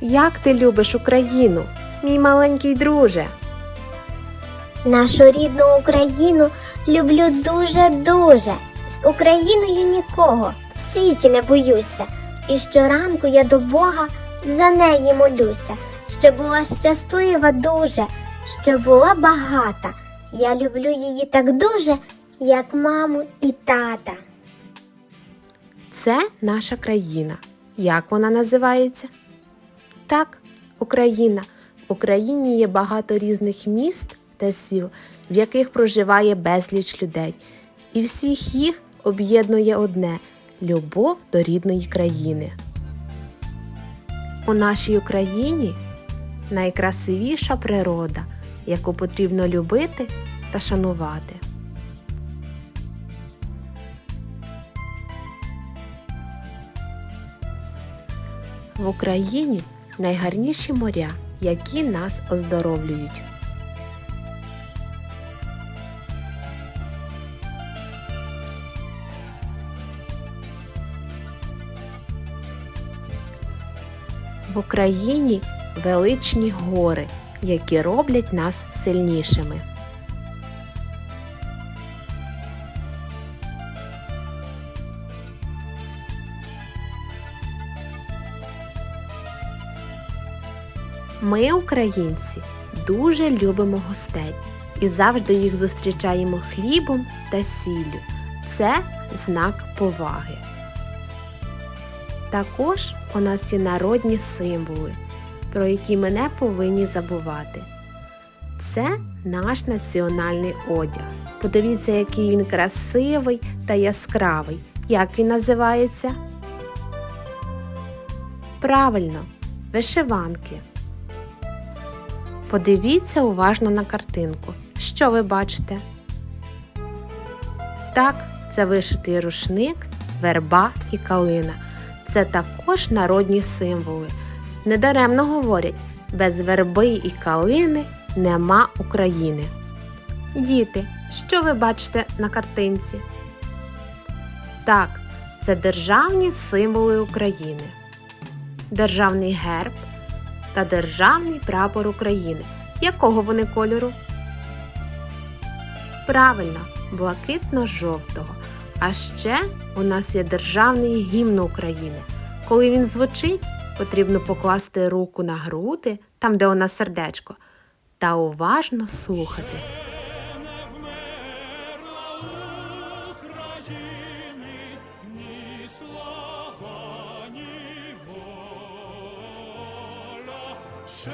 як ти любиш Україну, мій маленький друже? Нашу рідну Україну люблю дуже-дуже. З Україною нікого в світі не боюся. І щоранку я до Бога за неї молюся, щоб була щаслива дуже, щоб була багата. Я люблю її так дуже, як маму і тата. Це наша країна. Як вона називається? Так, Україна. В Україні є багато різних міст та сіл, в яких проживає безліч людей. І всіх їх об'єднує одне любов до рідної країни. У нашій Україні найкрасивіша природа, яку потрібно любити та шанувати. В Україні найгарніші моря, які нас оздоровлюють. В Україні величні гори, які роблять нас сильнішими. Ми, українці, дуже любимо гостей і завжди їх зустрічаємо хлібом та сіллю. Це знак поваги. Також у нас є народні символи, про які ми не повинні забувати. Це наш національний одяг. Подивіться, який він красивий та яскравий. Як він називається? Правильно, вишиванки. Подивіться уважно на картинку. Що ви бачите? Так, це вишитий рушник, верба і калина. Це також народні символи. Недаремно говорять, без верби і калини нема України. Діти, що ви бачите на картинці? Так, це державні символи України. Державний герб та державний прапор України. Якого вони кольору? Правильно, блакитно-жовтого. А ще у нас є державний гімн України. Коли він звучить, потрібно покласти руку на груди, там, де у нас сердечко, та уважно слухати. України, ні слава, ні воля. Ще